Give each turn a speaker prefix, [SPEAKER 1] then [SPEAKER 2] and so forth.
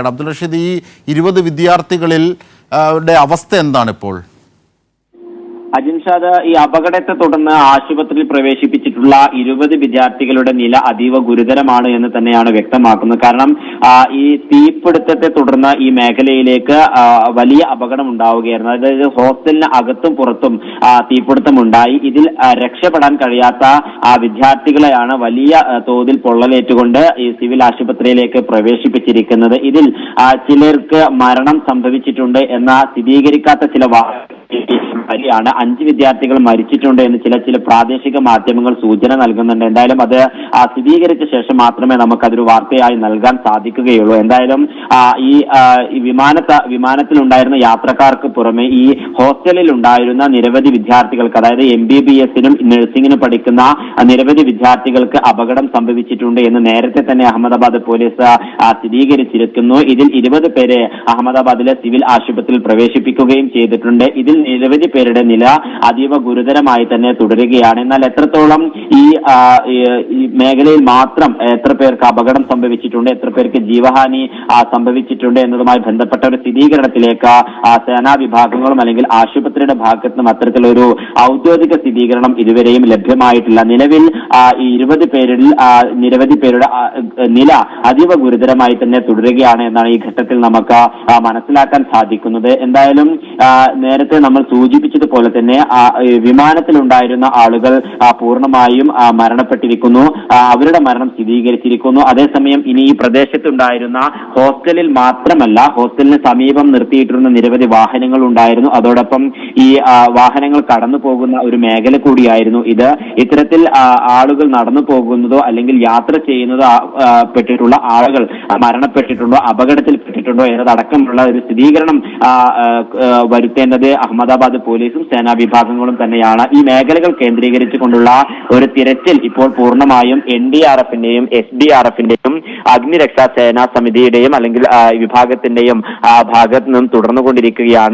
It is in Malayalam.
[SPEAKER 1] അബ്ദുൾ റഷീദ് ഈ ഇരുപത് വിദ്യാർത്ഥികളിൽ അവസ്ഥ എന്താണ് ഇപ്പോൾ?
[SPEAKER 2] അജിൻഷാദ് ഈ അപകടത്തെ തുടർന്ന് ആശുപത്രിയിൽ പ്രവേശിപ്പിച്ചിട്ടുള്ള ഇരുപത് വിദ്യാർത്ഥികളുടെ നില അതീവ ഗുരുതരമാണ് എന്ന് തന്നെയാണ് വ്യക്തമാക്കുന്നത്. കാരണം ഈ തീപിടുത്തത്തെ തുടർന്ന് ഈ മേഖലയിലേക്ക് വലിയ അപകടം ഉണ്ടാവുകയായിരുന്നു. അതായത് ഹോസ്റ്റലിന് അകത്തും പുറത്തും തീപിടുത്തം ഉണ്ടായി ഇതിൽ രക്ഷപ്പെടാൻ കഴിയാത്ത ആ വിദ്യാർത്ഥികളെയാണ് വലിയ തോതിൽ പൊള്ളലേറ്റുകൊണ്ട് ഈ സിവിൽ ആശുപത്രിയിലേക്ക് പ്രവേശിപ്പിച്ചിരിക്കുന്നത്. ഇതിൽ ചിലർക്ക് മരണം സംഭവിച്ചിട്ടുണ്ട് എന്ന സ്ഥിരീകരിക്കാത്ത ചില വാർത്തകൾ വലിയാണ് അഞ്ച് വിദ്യാർത്ഥികൾ മരിച്ചിട്ടുണ്ട് എന്ന് ചില ചില പ്രാദേശിക മാധ്യമങ്ങൾ സൂചന നൽകുന്നുണ്ട്. എന്തായാലും അത് സ്ഥിരീകരിച്ച ശേഷം മാത്രമേ നമുക്കതൊരു വാർത്തയായി നൽകാൻ സാധിക്കുകയുള്ളൂ. എന്തായാലും ഈ വിമാന ഈ വിമാനത്ത വിമാനത്തിലുണ്ടായിരുന്ന യാത്രക്കാർക്ക് പുറമെ ഈ ഹോസ്റ്റലിൽ ഉണ്ടായിരുന്ന നിരവധി വിദ്യാർത്ഥികൾക്ക് അതായത് എം ബി ബി എസിനും നഴ്സിംഗിനും പഠിക്കുന്ന നിരവധി വിദ്യാർത്ഥികൾക്ക് അപകടം സംഭവിച്ചിട്ടുണ്ട് എന്ന് നേരത്തെ തന്നെ അഹമ്മദാബാദ് പോലീസ് സ്ഥിരീകരിച്ചിരിക്കുന്നു. ഇതിൽ ഇരുപത് പേരെ അഹമ്മദാബാദിലെ സിവിൽ ആശുപത്രിയിൽ പ്രവേശിപ്പിക്കുകയും ചെയ്തിട്ടുണ്ട്. ഇതിൽ നിരവധി പേരുടെ നില അതീവ ഗുരുതരമായി തന്നെ തുടരുകയാണ്. എന്നാൽ എത്രത്തോളം ഈ മേഖലയിൽ മാത്രം എത്ര പേർക്ക് അപകടം സംഭവിച്ചിട്ടുണ്ട് എത്ര പേർക്ക് ജീവഹാനി സംഭവിച്ചിട്ടുണ്ട് എന്നതുമായി ബന്ധപ്പെട്ട ഒരു സ്ഥിരീകരണത്തിലേക്ക് സേനാ വിഭാഗങ്ങളും അല്ലെങ്കിൽ ആശുപത്രിയുടെ ഭാഗത്തു നിന്നും അത്തരത്തിലൊരു ഔദ്യോഗിക സ്ഥിരീകരണം ഇതുവരെയും ലഭ്യമായിട്ടില്ല. നിലവിൽ ഇരുപത് പേരിൽ നിരവധി പേരുടെ നില അതീവ ഗുരുതരമായി തന്നെ തുടരുകയാണ് എന്നാണ് ഈ ഘട്ടത്തിൽ നമുക്ക് മനസ്സിലാക്കാൻ സാധിക്കുന്നത്. എന്തായാലും നേരത്തെ നമ്മൾ സൂചിപ്പിച്ചതുപോലെ തന്നെ വിമാനത്തിലുണ്ടായിരുന്ന ആളുകൾ പൂർണമായും മരണപ്പെട്ടിരിക്കുന്നു. അവരുടെ മരണം സ്ഥിരീകരിച്ചിരിക്കുന്നു. അതേസമയം ഇനി ഈ പ്രദേശത്തുണ്ടായിരുന്ന ഹോസ്റ്റലിൽ മാത്രമല്ല ഹോസ്റ്റലിന് സമീപം നിർത്തിയിട്ടിരുന്ന നിരവധി വാഹനങ്ങൾ ഉണ്ടായിരുന്നു അതോടൊപ്പം ഈ വാഹനങ്ങൾ കടന്നു പോകുന്ന ഒരു മേഖല കൂടിയായിരുന്നു ഇത്. ഇത്തരത്തിൽ ആളുകൾ നടന്നു പോകുന്നതോ അല്ലെങ്കിൽ യാത്ര ചെയ്യുന്നതോ പെട്ടിട്ടുള്ള ആളുകൾ മരണപ്പെട്ടിട്ടുള്ള മരണപ്പെട്ടിട്ടുണ്ടോ അപകടത്തിൽപ്പെട്ടിട്ടുണ്ടോ എന്നതടക്കമുള്ള ഒരു സ്ഥിരീകരണം വരുത്തേണ്ടത് അഹമ്മദാബാദ് പോലീസും സേനാ വിഭാഗങ്ങളും തന്നെയാണ്. ഈ മേഖലകൾ കേന്ദ്രീകരിച്ചുകൊണ്ടുള്ള ഒരു തിരച്ചിൽ ഇപ്പോൾ പൂർണമായും എൻ ഡി ആർ എഫിന്റെയും എസ് ഡി ആർ എഫിന്റെയും അഗ്നിരക്ഷാ സേനാ സമിതിയുടെയും അല്ലെങ്കിൽ വിഭാഗത്തിന്റെയും ഭാഗത്ത് നിന്നും തുടർന്നുകൊണ്ടിരിക്കുകയാണ്.